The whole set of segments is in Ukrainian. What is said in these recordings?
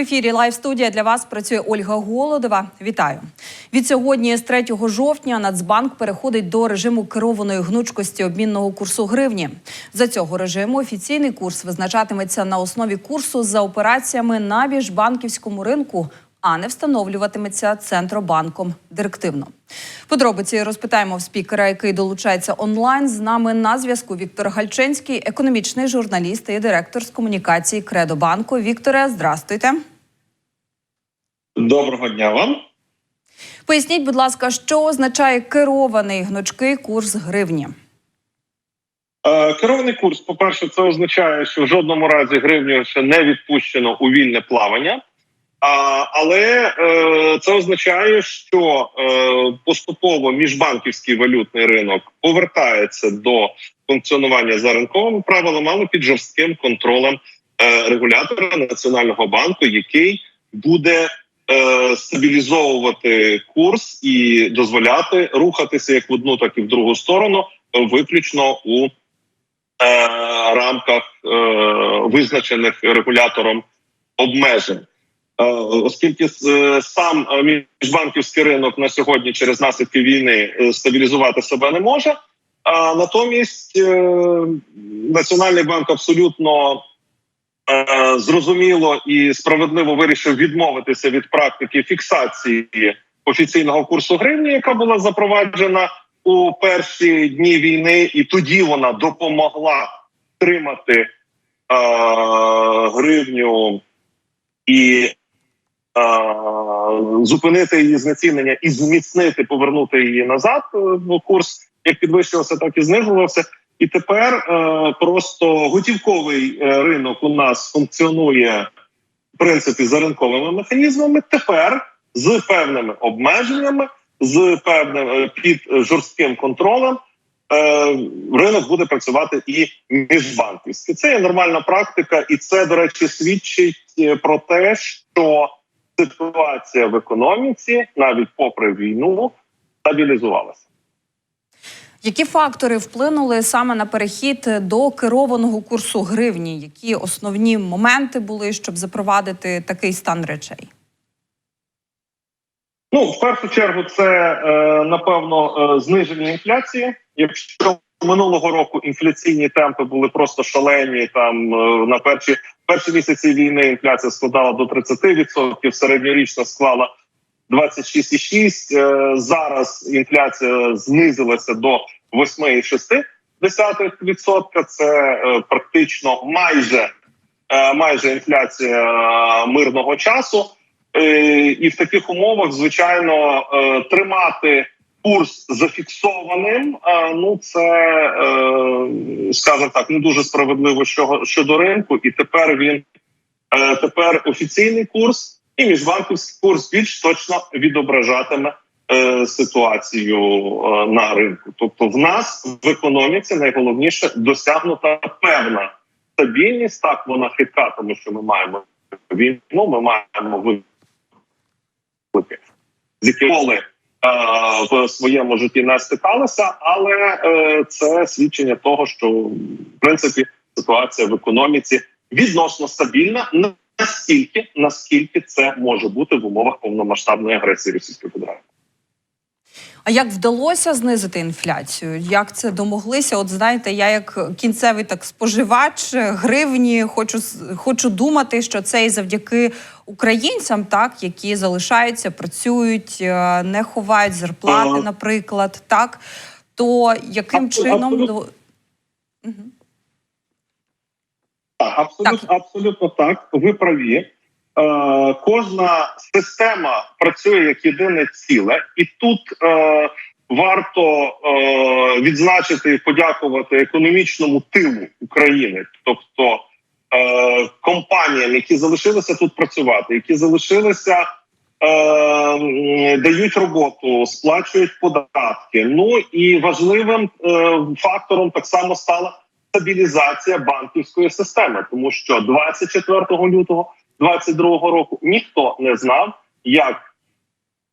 Ефірі Лайв студія для вас працює Ольга Голодова. Вітаю від сьогодні, з 3 жовтня, Нацбанк переходить до режиму керованої гнучкості обмінного курсу гривні. За цього режиму офіційний курс визначатиметься на основі курсу за операціями на міжбанківському ринку, а не встановлюватиметься центробанком директивно. Подробиці розпитаємо в спікера, який долучається онлайн. З нами на зв'язку Віктор Гальченський, економічний журналіст і директор з комунікації Кредобанку. Вікторе, здрастуйте. Доброго дня вам. Поясніть, будь ласка, що означає керований гнучкий курс гривні? Е, Керований курс, по-перше, це означає, що в жодному разі гривню ще не відпущено у вільне плавання. А, але е, це означає, що е, поступово міжбанківський валютний ринок повертається до функціонування за ринковими правилами, але під жорстким контролем е, регулятора національного банку, який буде е, стабілізовувати курс і дозволяти рухатися як в одну, так і в другу сторону, виключно у е, рамках е, визначених регулятором обмежень. Е, Оскільки е, сам міжбанківський ринок на сьогодні через наслідки війни стабілізувати себе не може, а натомість Національний банк абсолютно зрозуміло і справедливо вирішив відмовитися від практики фіксації офіційного курсу гривні, яка була запроваджена у перші дні війни, і тоді вона допомогла тримати е, гривню і е, зупинити її знецінення і зміцнити, повернути її назад. е, в Курс як підвищувався, так і знижувався. І тепер е, просто готівковий е, ринок у нас функціонує в принципі за ринковими механізмами. Тепер з певними обмеженнями, з певним е, під жорстким контролем. е, Ринок буде працювати і міжбанківськи. Це є нормальна практика, і це, до речі, свідчить е, про те, що ситуація в економіці, навіть попри війну, стабілізувалася. Які фактори вплинули саме на перехід до керованого курсу гривні? Які основні моменти були, щоб запровадити такий стан речей? Ну, в першу чергу, це е, напевно е, зниження інфляції. Якщо минулого року інфляційні темпи були просто шалені, там е, на перші перші місяці війни інфляція складала до 30%, середньорічно склала 26,6%. Е, зараз інфляція знизилася до 8,6%. Це е, практично майже, е, майже інфляція мирного часу. І в таких умовах, звичайно, тримати курс зафіксованим. Ну це скажімо так, не дуже справедливо щодо, ринку. І тепер він тепер офіційний курс і міжбанківський курс більш точно відображатиме е, ситуацію е, на ринку. Тобто, в нас в економіці найголовніше досягнута певна стабільність. Так вона хитка, тому що ми маємо війну, ми маємо виклики, з якими е, в своєму житті не стикалися, але е, це свідчення того, що в принципі ситуація в економіці відносно стабільна настільки, наскільки це може бути в умовах повномасштабної агресії Російської Федерації. А як вдалося знизити інфляцію? Як це домоглися? От знаєте, я як кінцевий так споживач гривні, хочу хочу думати, що це і завдяки українцям, так які залишаються, працюють, е, не ховають зарплати, наприклад, так то яким чином абсолютно. до Мгм. Так, абсолютно, абсолютно так. Ви праві. Е, кожна система працює як єдине ціле, і тут е, варто е, відзначити і подякувати економічному тилу України, тобто е, компаніям, які залишилися тут працювати, які залишилися. е, Дають роботу, сплачують податки. Ну і важливим е, фактором так само стала стабілізація банківської системи, тому що 24 лютого 22 року ніхто не знав, як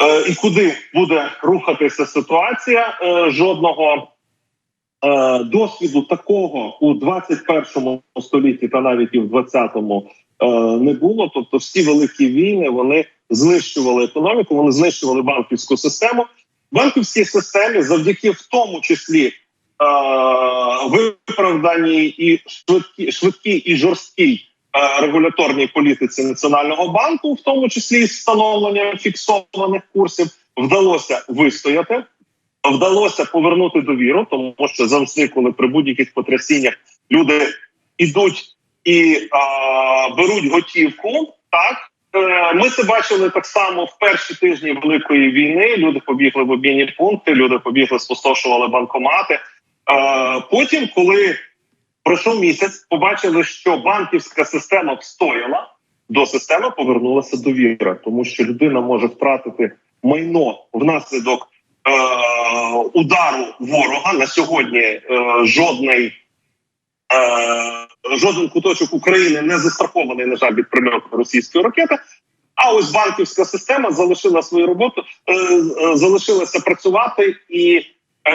е, і куди буде рухатися ситуація. Е, жодного е, досвіду такого у 21 столітті, та навіть і в 20-му е, не було. Тобто, всі великі війни вони знищували економіку, вони знищували банківську систему. Банківській системі, завдяки в тому числі виправданій і швидкі, швидкій і жорсткій регуляторній політиці національного банку, в тому числі і встановленням фіксованих курсів, вдалося вистояти. Вдалося повернути довіру, тому що завжди, коли при будь-яких потрясіннях люди ідуть і а, беруть готівку, так Е, ми це бачили так само в перші тижні великої війни. Люди побігли в обмінні пункти, люди побігли, спустошували банкомати. Потім, коли пройшов місяць, побачили, що банківська система встояла, до системи повернулася довіра, тому що людина може втратити майно внаслідок е, удару ворога на сьогодні. Е, жодний Е, жоден куточок України не застрахований, на жаль, від прильоту російської ракети. А ось банківська система залишила свою роботу, е, е, залишилася працювати, і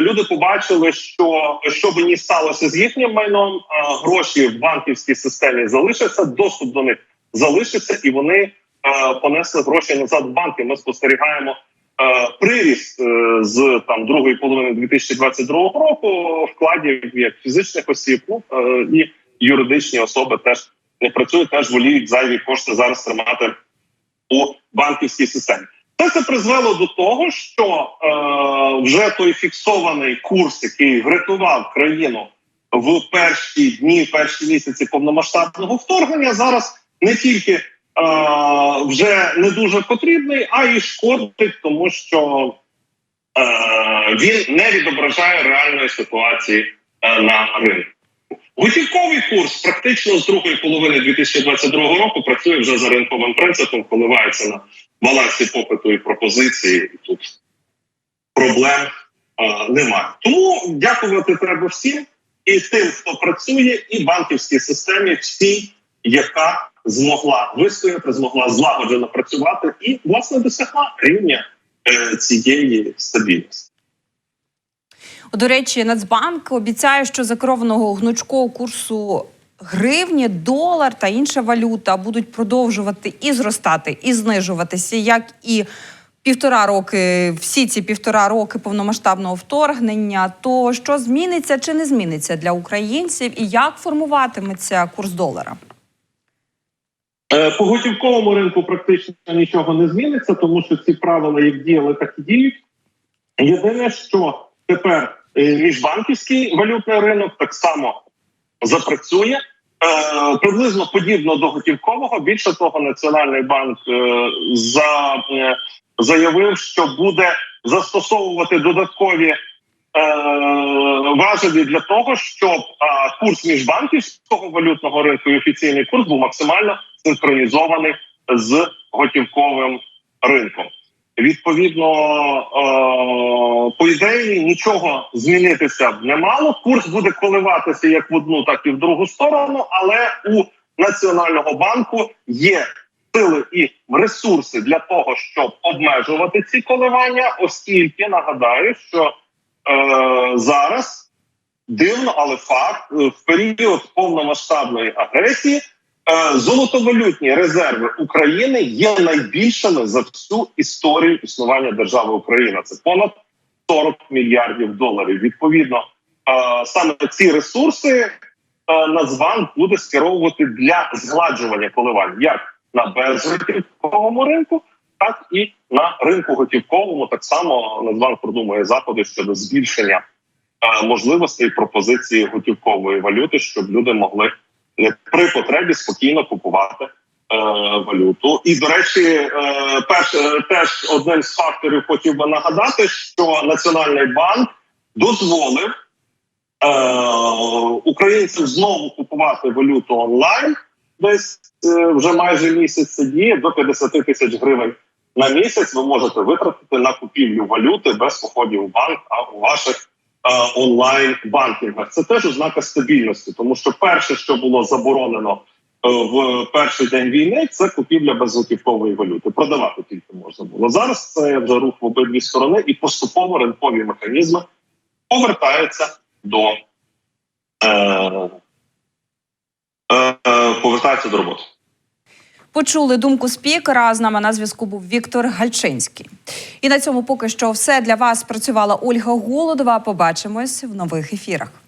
люди побачили, що що би ні сталося з їхнім майном, е, гроші в банківській системі залишаться, доступ до них залишиться, і вони е, понесли гроші назад в банки. Ми спостерігаємо е, приріст е, з там другої половини 2022 року вкладів як фізичних осіб, ну е, і юридичні особи теж не працюють, теж воліють зайві кошти зараз тримати у банківській системі. Це це призвело до того, що е, вже той фіксований курс, який врятував країну в перші дні, перші місяці повномасштабного вторгнення, зараз не тільки е, вже не дуже потрібний, а й шкодить, тому що е, він не відображає реальної ситуації е, на ринку. Готівковий курс практично з другої половини 2022 року працює вже за ринковим принципом, коливається на балансі попиту і пропозиції. Тут проблем а, немає. Тому дякувати треба всім і тим, хто працює, і банківській системі, всій, яка змогла вистояти, змогла злагоджено працювати і власне досягла рівня е, цієї стабільності. До речі, Нацбанк обіцяє, що за керованого гнучкого курсу гривні, долар та інша валюта будуть продовжувати і зростати, і знижуватися, як і півтора роки, всі ці півтора роки повномасштабного вторгнення. То що зміниться чи не зміниться для українців, і як формуватиметься курс долара? Е, По готівковому ринку практично нічого не зміниться, тому що ці правила як діяли, так і діють. Єдине, що тепер е, міжбанківський валютний ринок так само запрацює. Е, приблизно подібно до готівкового. Більше того, Національний банк е, за, е, заявив, що буде застосовувати додаткові важелі для того, щоб е, курс міжбанківського валютного ринку і офіційний курс був максимально синхронізований з готівковим ринком. Відповідно, е, по ідеї нічого змінитися б не мало. Курс буде коливатися як в одну, так і в другу сторону. Але у національного банку є сили і ресурси для того, щоб обмежувати ці коливання, оскільки нагадаю, що е, зараз дивно, але факт в період повномасштабної агресії. Е, Золотовалютні резерви України є найбільшими за всю історію існування держави Україна. Це понад 40 мільярдів доларів. Відповідно, е, саме ці ресурси е, Нацбанк буде скеровувати для згладжування коливань як на безготівковому ринку, так і на ринку готівковому. Так само Нацбанк продумує заходи щодо збільшення можливостей пропозиції готівкової валюти, щоб люди могли при потребі спокійно купувати е, валюту. І до речі, е, перш теж одним з факторів хотів би нагадати, що Національний банк дозволив е, українцям знову купувати валюту онлайн. Десь е, вже майже місяць діє до 50 тисяч гривень на місяць. Ви можете витратити на купівлю валюти без походів у банк, а у ваших онлайн банкінгах. Це теж ознака стабільності, тому що перше, що було заборонено е, в перший день війни, це купівля безготівкової валюти. Продавати тільки можна було зараз. Це вже рух в обидві сторони, і поступово ринкові механізми повертаються до е, е, повертаються до роботи. Почули думку спікера. З нами на зв'язку був Віктор Гальчинський. І на цьому поки що все для вас працювала Ольга Голодова. Побачимось в нових ефірах.